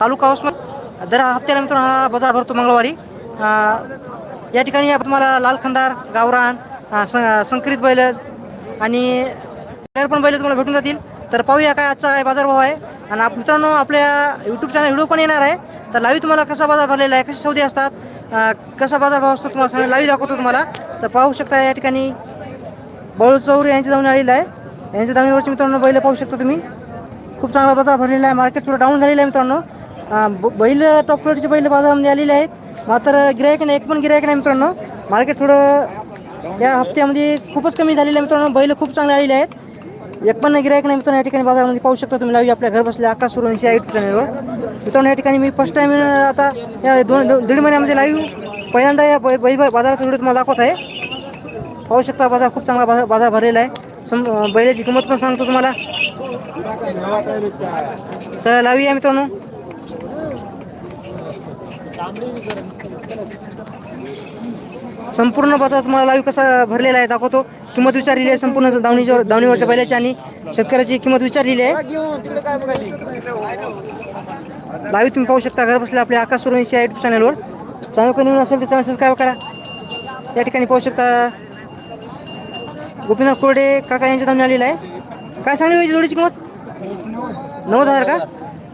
तालुका वसमत दर हप्त्याला मित्रांनो हा बाजार भरतो मंगळवारी. या ठिकाणी तुम्हाला लाल खंदार गावरान संकरित बैल आणि पण बैल तुम्हाला भेटून जातील. तर पाहूया काय आजचा काय बाजारभाव आहे. आणि आप मित्रांनो आपल्या यूट्यूब चॅनल व्हिडिओ पण येणार आहे. तर लावी तुम्हाला कसा बाजार भरलेला आहे कसे सौदे असतात कसा बाजारभाव असतो तुम्हाला सांग लावी दाखवतो तुम्हाला. तर पाहू शकता या ठिकाणी बळू चौरी यांची जाऊन आलेलं आहे. यांच्या दावणीवरची मित्रांनो बैल पाहू शकता तुम्ही. खूप चांगला बाजार भरलेला आहे. मार्केट थोडं डाऊन झालेलं आहे मित्रांनो. बैल टॉप क्वालिटीचे बैल बाजारामध्ये आलेले आहेत. मात्र गिरायक नाही एक पण गिरायक नाही मित्रांनो. मार्केट थोडं या हप्त्यामध्ये खूपच कमी झालेलं आहे मित्रांनो. बैल खूप चांगले आलेले आहेत. एक पण गिरायक नाही मित्रांनो. या ठिकाणी बाजारामध्ये पाहू शकता तुम्ही. लाईव्ह आपल्या घर बसल्या आकाश सुरवंशी या युट्यूब चॅनलवर मित्रांनो या ठिकाणी मी फर्स्ट टाईम आता या दोन दीड महिन्यामध्ये लाईव्ह पहिल्यांदा या बै बैल बाजाराचा व्हिडिओ तुम्हाला दाखवत आहे. पाहू शकता बाजार खूप चांगला बाजार बाजार भरलेला आहे. सम बैलाची किंमत पण सांगतो तुम्हाला. चला लावूया मित्रांनो. संपूर्ण बाजार तुम्हाला लाईव्ह कसा भरलेला आहे दाखवतो. किंमत विचारलेली आहे संपूर्ण दावणीवर दावणीवरच्या बैलाची आणि शेतकऱ्याची किंमत विचारलेली आहे. लाईव्ह तुम्ही पाहू शकता. घर बसल्या आपल्या आकाश सुरवंशी या युट्यूब चॅनलवर चॅनल कोणी असेल तर चॅनल सबस्क्राईब करा. या ठिकाणी पाहू शकता गोपीनाथ कोरडे काका यांच्या दावणी आलेला आहे. काय सांगली याची जोडीची किंमत? नव्वद हजार का?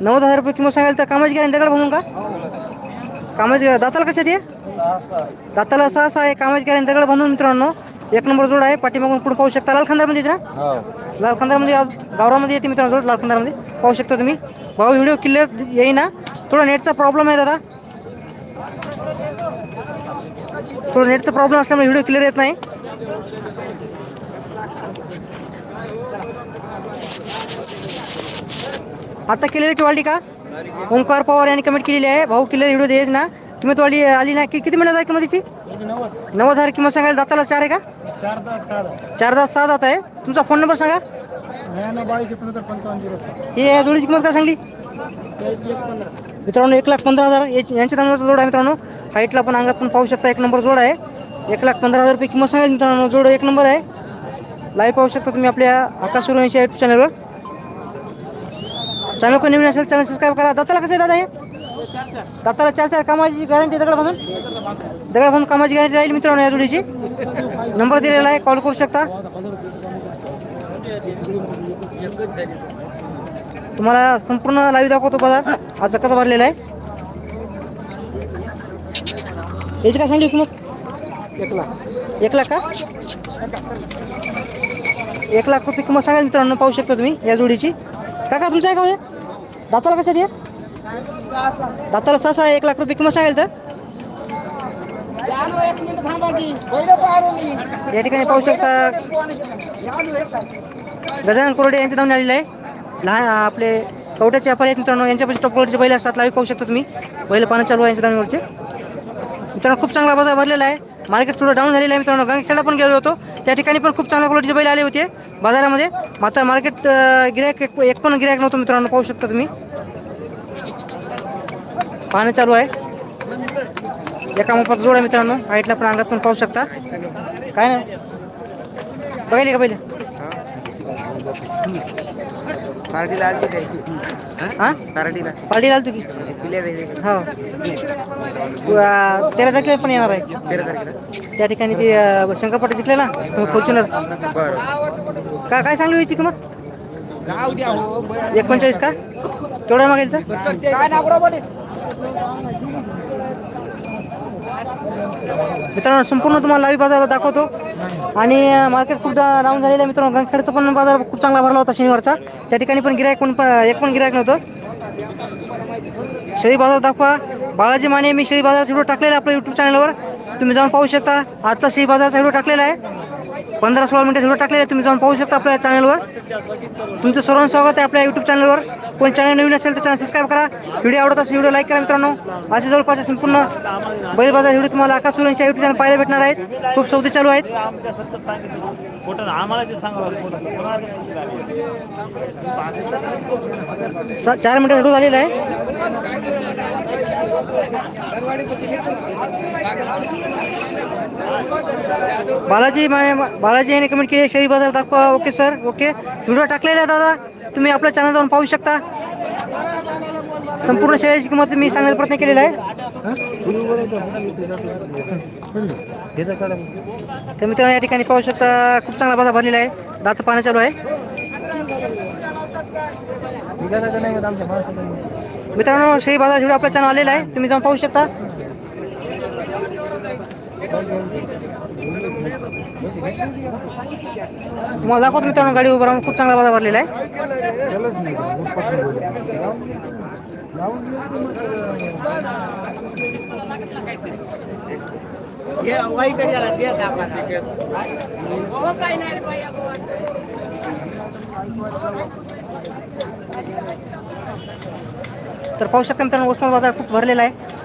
नव्वद हजार रुपये किंमत सांगाल तर कामाची गॅरंटी दगड म्हणून का? कामाची दाताला कशा दे दाताला सहा सहा आहे कामाची गॅरंटी दगड बांधून मित्रांनो. एक नंबर जोड आहे पाठीमागून पुढे पाहू शकता? लाल खंदारमध्ये येते ना? लाल खंदारमध्ये गावरामध्ये येते मित्रांनो जोड लाल खंदारमध्ये. पाहू शकता तुम्ही. भाऊ व्हिडिओ क्लिअर येईना. थोडा नेटचा प्रॉब्लेम आहे दादा. थोडं नेटचा प्रॉब्लेम असल्यामुळे व्हिडिओ क्लिअर येत नाही. आता केलेली क्वालिटी का? ओंकार पवार यांनी कमेंट केलेली आहे. भाऊ क्लिअर व्हिडिओ देत ना. किंमत वाढली आली ना. की किती मिळत आहे किंमतीची? नव्वद हजार किंमत सांगायला दाताला चार आहे का? चार दात सहा दात आहे. तुमचा फोन नंबर सांगा. हे या जोडीची किंमत काय सांगली? मित्रांनो एक लाख पंधरा हजार. यांच्या दामाचा जोड आहे मित्रांनो. हाईटला पण अंगात पण पाहू शकता एक नंबर जोड आहे. एक लाख पंधरा हजार रुपये किंमत सांगेल मित्रांनो जोड एक नंबर आहे. लाईव्ह पाहू शकता तुम्ही आपल्या आकाश सूर्यवंशी युट्यूब चॅनलवर चॅनल कोण नवीन असेल चॅनल सबस्क्राईब करा. दाताला कसं दादा हे? दाताला चार चार कामाची गॅरंटी दगड बांधून? दगड बांधून कामाची गॅरंटी राहील मित्रांनो या जोडीची. नंबर दिलेला आहे कॉल करू शकता. तुम्हाला संपूर्ण लाईव्ह दाखवतो बाजार आजचा कसा भरलेला आहे. याची काय सांगली किंमत? एक लाख. एक लाख का? एक लाख रुपये किंमत सांगाल मित्रांनो पाहू शकता तुम्ही या जोडीची. काका तुमचं आहे का हे? दाताला कसं आहे? दाताला सहा सहा एक लाख रुपये किंमत सांगेल तर? या ठिकाणी पाहू शकता गजानन कोरडे यांचं नाव आलेलं आहे. लहान आपले कवट्याचे व्यापारी आहेत मित्रांनो यांच्यापासून टॉप क्वालिटीचे बैल असतात लाईव्ह पाहू शकता तुम्ही. बैल पानं चालू आहे यांच्या दावणीवरचे मित्रांनो खूप चांगला बाजार भरलेला आहे. मार्केट थोडं डाऊन झालेलं आहे मित्रांनो गंगखेडला पण गेलो होतो. त्या ठिकाणी पण खूप चांगल्या क्वालिटीचे बैल आले होते बाजारामध्ये. मात्र मार्केट गिरायक एक एक पण गिरायक नव्हतं मित्रांनो पाहू शकता तुम्ही. पाहणं चालू आहे. एका मापाचा जोड आहे मित्रांनो हाईटला पण अंगात पण पाहू शकता. काय नाही बघायली का पहिले? पार्टीला हां? पार्टीला. आलतो की? हो. तेरा तारखेला पण येणार आहे. तेरा तारखेला. त्या ठिकाणी ते शंकरपाटा जिंकले ना फॉर्च्युनर बरं. का काय सांगली याची किंमत? जाऊ एकोणचाळीस का? केवढ्या मागेल तर? मित्रांनो संपूर्ण तुम्हाला लाईव्ह बाजार दाखवतो. आणि मार्केट खूप राऊंड झालेलं आहे. मित्रांनो गंगखेडचा पण बाजार खूप चांगला भरला होता शनिवारचा. त्या ठिकाणी पण गिरायक पण एक पण गिरायक नव्हतं. शेळी बाजार दाखवा. बाळाजी माने मी शेळी बाजारचा व्हिडिओ टाकलेला आहे आपल्या यूट्यूब चॅनलवर तुम्ही जाऊन पाहू शकता. आजचा शेळी बाजारचा व्हिडिओ टाकलेला आहे. पंधरा सोळा मिनिटं व्हिडिओ टाकलेला तुम्ही जाऊन पाहू शकता आपल्या चॅनलवर तुमचं सर्वांचं स्वागत आहे आपल्या यूट्यूब चॅनलवर कोण चॅनल नवीन असेल तर चॅनल सबस्क्राईब करा. व्हिडिओ आवडत असेल व्हिडिओ लाईक करा मित्रांनो. असे जवळपास संपूर्ण बैल बाजार व्हिडिओ तुम्हाला आकाश सुरेंच्या यूट्यूब चॅनल पाहायला भेटणार आहेत. खूप सौदे चालू आहेत. स- चार मिनिटं व्हिडिओ झालेला आहे. बालाजी माने- बालाजी यांनी कमेंट केली शरीर बाजार दाखवा. ओके सर ओके व्हिडिओ टाकलेला आहे दादा. तुम्ही आपल्या चॅनल जाऊन पाहू शकता. संपूर्ण शेळ्याची किंमत मी सांगण्याचा प्रयत्न केलेला आहे. तर मित्रांनो या ठिकाणी पाहू शकता खूप चांगला बाजार भरलेला आहे. दात पाहणं चालू आहे. मित्रांनो शेळी बाजार व्हिडिओ आपल्या चॅनल आलेला आहे. तुम्ही जाऊन पाहू शकता. तुम्हाला दाखवतो मित्रांनो गाडी उभं राहून खूप चांगला बाजार भरलेला आहे. तर पाहू शकता मित्रांनो उस्मान बाजार खूप भरलेला आहे.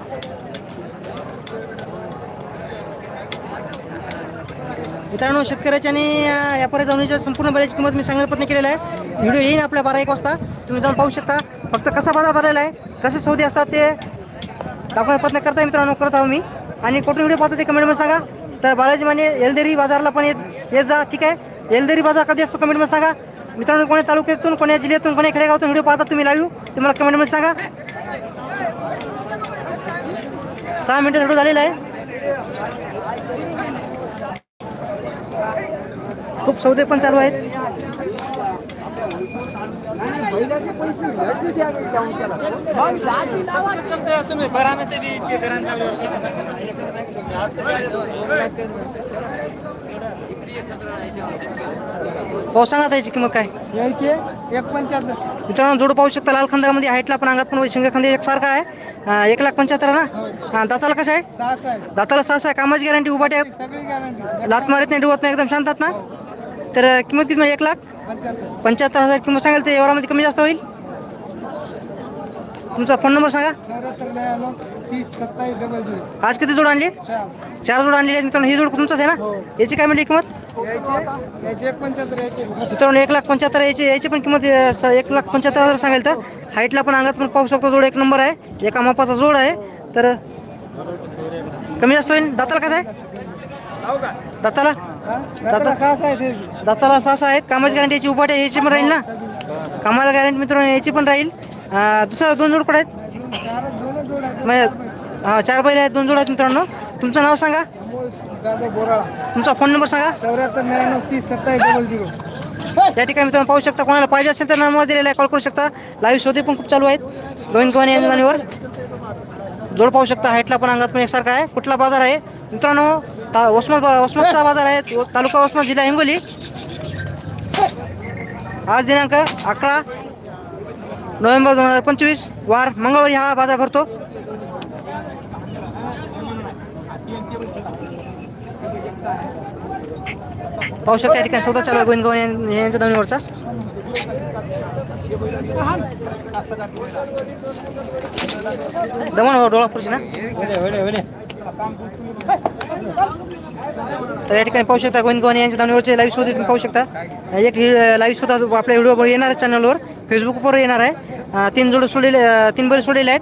मित्रांनो शेतकऱ्याच्या आणि या व्यापारी जाऊनच्या संपूर्ण बऱ्याची किंमत मी सांगण्याचा प्रयत्न केलेला आहे. व्हिडिओ येईन आपल्या बारा एक वाजता. तुम्ही जाऊन पाहू शकता. फक्त कसा बाजार भरलेला आहे कसे सौदे असतात ते दाखवण्याचा प्रयत्न करताय मित्रांनो करत आहो मी. आणि कुठून व्हिडिओ पाहतो ते कमेंटमध्ये सांगा. तर बालाजी माने एलदेरी बाजारला पण येत येत जा ठीक आहे? एलदेरी बाजार कधी असतो कमेंटमध्ये सांगा. मित्रांनो कोणी तालुक्यातून कोण्या जिल्ह्यातून कोण्या खेडेगावातून व्हिडिओ पाहता तुम्ही लाईव्ह ते मला कमेंटमध्ये सांगा. सहा मिनिटं व्हिडिओ झालेला आहे. खूप सौदे पण चालू आहेत. पाहू सांगा त्याची किंमत काय? यायचे एक पंच्याहत्तर. मित्रांनो जोड पाहू शकता लाल खंदामध्ये हाईटला पण अंगात पण शिंगा खांदे एकसारखा आहे. एक लाख पंच्याहत्तर ना? हां दाताला कसं आहे? दाताला सहा आहे. कामाची गॅरंटी उभाटे गॅरंटी. लात मारत नाही डुवत नाही एकदम शांतात ना? तर किंमत किती म्हणजे एक लाख? पंच्याहत्तर हजार किंमत सांगाल तर एवढ्यामध्ये कमी जास्त होईल? तुमचा फोन नंबर सांगा. आज किती जोड आणली? चार चार जोड आणलेली आहेत मित्रांनो. ही जोड तुमचाच आहे हो. ना याची काय म्हणली किंमत? मित्रांनो एक लाख पंच्याहत्तर याची याची पण किंमत एक लाख पंच्याहत्तर हजार सांगेल तर. हाईटला पण अंगात पण पाहू शकतो. जोड एक नंबर आहे. एका मापाचा जोड आहे. तर कमी जास्त होईल. दाताला कसं आहे? दाताला? हा? दाताला सहा सहा आहे दाताला आहेत. कामाची गॅरंटी याची उपाट आहे याची पण राहील ना? कामाला गॅरंटी मित्रांनो याची पण राहील. अं, दुसरा दोन जोड कुठे आहेत? चार दोनच जोड आहेत म्हणजे हा चार बैल आहेत दोन जोड आहेत मित्रांनो. तुमचं नाव सांगा. अमोल जाधव बोराळा. तुमचा फोन नंबर सांगा. चौऱ्याहत्तर तीस सत्तावीस डबल झिरो. त्या ठिकाणी मित्रांनो पाहू शकता कोणाला पाहिजे असेल तर नंबर दिलेला आहे कॉल करू शकता. लाईव्ह शोधे पण खूप चालू आहेत. गोविंद गव्हाण यांच्या जाणीवर जोड पाहू शकता हाईटला पण अंगात पण एकसारखा आहे. कुठला बाजार आहे? मित्रांनो ता वसमत वसमतचा बाजार आहे तालुका वसमत जिल्हा हिंगोली. आज दिनांक अकरा नोव्हेंबर दोन हजार पंचवीस वार मंगळवारी हा बाजार भरतो. पाहू शकता या ठिकाणी सौदा चालू आहे गोविंद गव्हाण यां- यांच्या दावणीवरचा दमन हो डोळापूरची ना. तर या ठिकाणी पाहू शकता गोविंद गव्हाणे यांच्या दावणीवरचे लाईव्ह शो तुम्ही पाहू शकता. एक लाईव्ह सुद्धा आपल्या व्हिडिओवर येणार आहे चॅनलवर फेसबुकवर येणार आहे. तीन जोड सोडलेले तीन बरे सोडलेले आहेत.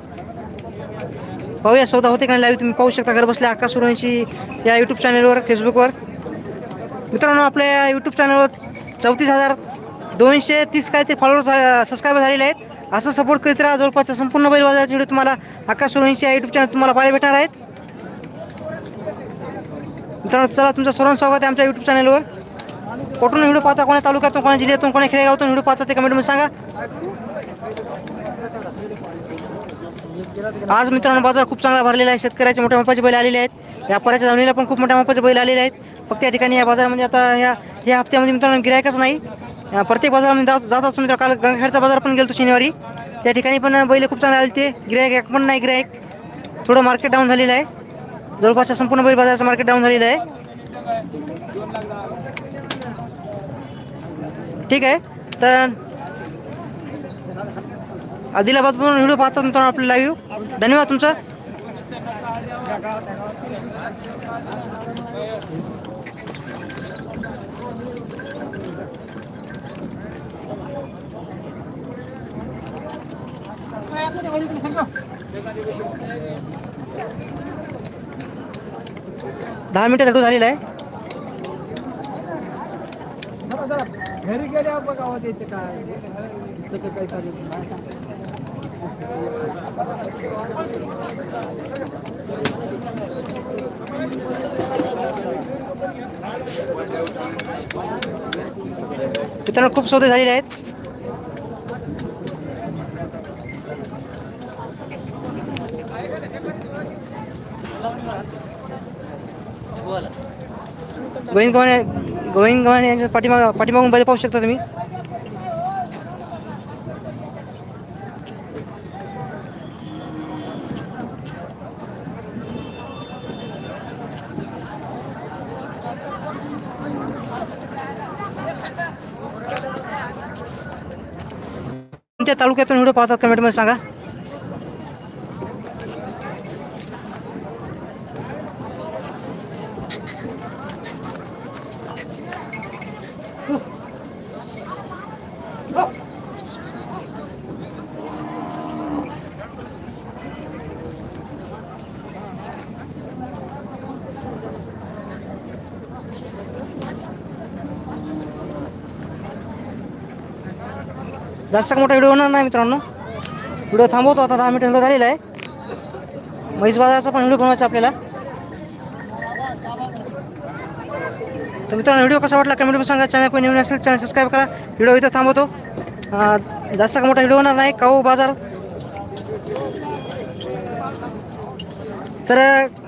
पाहूया सौदा होते का लाईव्ह तुम्ही पाहू शकता. घर बसल्या आकाश सुरवंशी या यूट्यूब चॅनलवर फेसबुकवर मित्रांनो आपल्या यूट्यूब चॅनलवर चौतीस हजार दोनशे तीस काहीतरी फॉलोअर्स सबस्क्रायबर झालेले आहेत. असं सपोर्ट करीत राहा. जवळपासचा संपूर्ण बैल बाजाराचे व्हिडिओ तुम्हाला आकाश सुरवंशी या यूट्यूब चॅनल तुम्हाला पाहायला भेटणार आहेत. मित्रांनो चला तुमचं सर्वांचं स्वागत आहे आमच्या यूट्यूब चॅनलवर कुठून व्हिडिओ पाहता कोणा तालुक्यातून कोणा जिल्ह्यातून कोणा खेडेगावातून व्हिडिओ पाहता ते कमेंटमध्ये सांगा. आज मित्रांनो बाजार खूप चांगला भरलेला आहे. शेतकऱ्याचे मोठ्या मापाचे बैल आलेले आहेत. व्यापाऱ्याच्या जमिनीला पण खूप मोठ्या मापाचे बैल आलेले आहेत. फक्त या ठिकाणी या बाजारामध्ये आता ह्या ह्या हप्त्यामध्ये मित्रांनो गिरायकच नाही. प्रत्येक बाजारामध्ये जात जात असतो मित्र. काल गंगाखेडचा बाजार पण गेलो शनिवारी. त्या ठिकाणी पण बैल खूप चांगले आले ते. गिरायक एक पण नाही गिरायक. थोडं मार्केट डाऊन झालेलं आहे. जवळपासच्या संपूर्ण बैल बाजाराचं मार्केट डाऊन झालेलं आहे. ठीक आहे. तर आदिलाबादवरून व्हिडिओ पाहता मित्रांनो आपले लाईव्ह धन्यवाद तुमचा. दहा मिनिटं चालू झालेलं आहे. घरी गेल्यावर बघावं काय काही. मित्रांनो खूप सौदे झालेले आहेत. गोविंद गव्हाणे गोविंद गव्हाणे यांच्या पाठीमाग पाठीमागून बैल पाहू शकता तुम्ही. कोणत्या तालुक्यातून व्हिडिओ पाहतात कमेंटमध्ये सांगा. जास्त मोठा व्हिडिओ होणार नाही मित्रांनो. व्हिडिओ थांबवतो आता दहा मिनिट झालेला आहे. म्हैस बाजाराचा पण व्हिडिओ बनवायचा आपल्याला. तर मित्रांनो व्हिडिओ कसा वाटला कमेंटमध्ये सांगा. चॅनल कोणी नवीन असेल चॅनल सबस्क्राईब करा. व्हिडिओ इथं थांबवतो. जास्त मोठा व्हिडिओ होणार नाही. काऊ बाजार. तर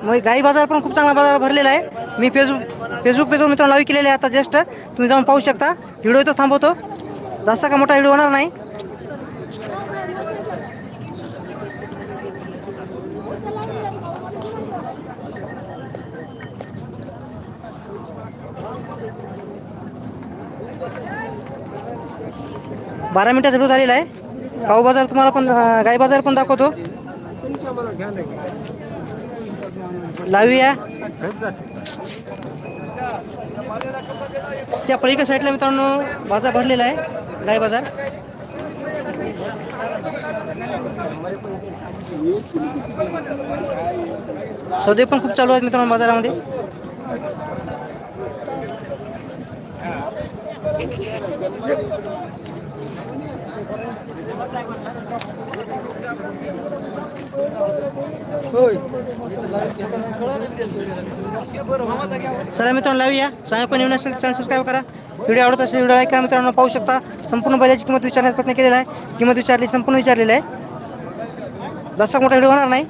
मग गाई बाजार पण खूप चांगला बाजार भरलेला आहे. मी फेसबुक फेसबुक पेजवर मित्रांनो लाईव्ह केलेले आहे आता जस्ट. तुम्ही जाऊन पाहू शकता. व्हिडिओ इथं थांबवतो. जास्त का मोठा व्हिडिओ होणार नाही? बारा मिनिटात व्हिडिओ झालेला आहे. काऊ बाजार तुम्हाला पण गाई बाजार पण दाखवतो. लावूया. त्या पलीकडे साईडला मित्रांनो बाजार भरलेला आहे. गाय बाजार सौदे पण खूप चालू आहेत मित्रांनो बाजारामध्ये चला मित्रांनो लावूया. चॅनल कोणी नवीन असेल चॅनल सबस्क्राईब करा. व्हिडिओ आवडत असेल व्हिडिओ लाईक करा मित्रांनो पाहू शकता. संपूर्ण बैलाची किंमत विचारण्याचा प्रयत्न केलेला आहे. किंमत विचारली संपूर्ण विचारलेली आहे. जास्त मोठा व्हिडिओ होणार नाही.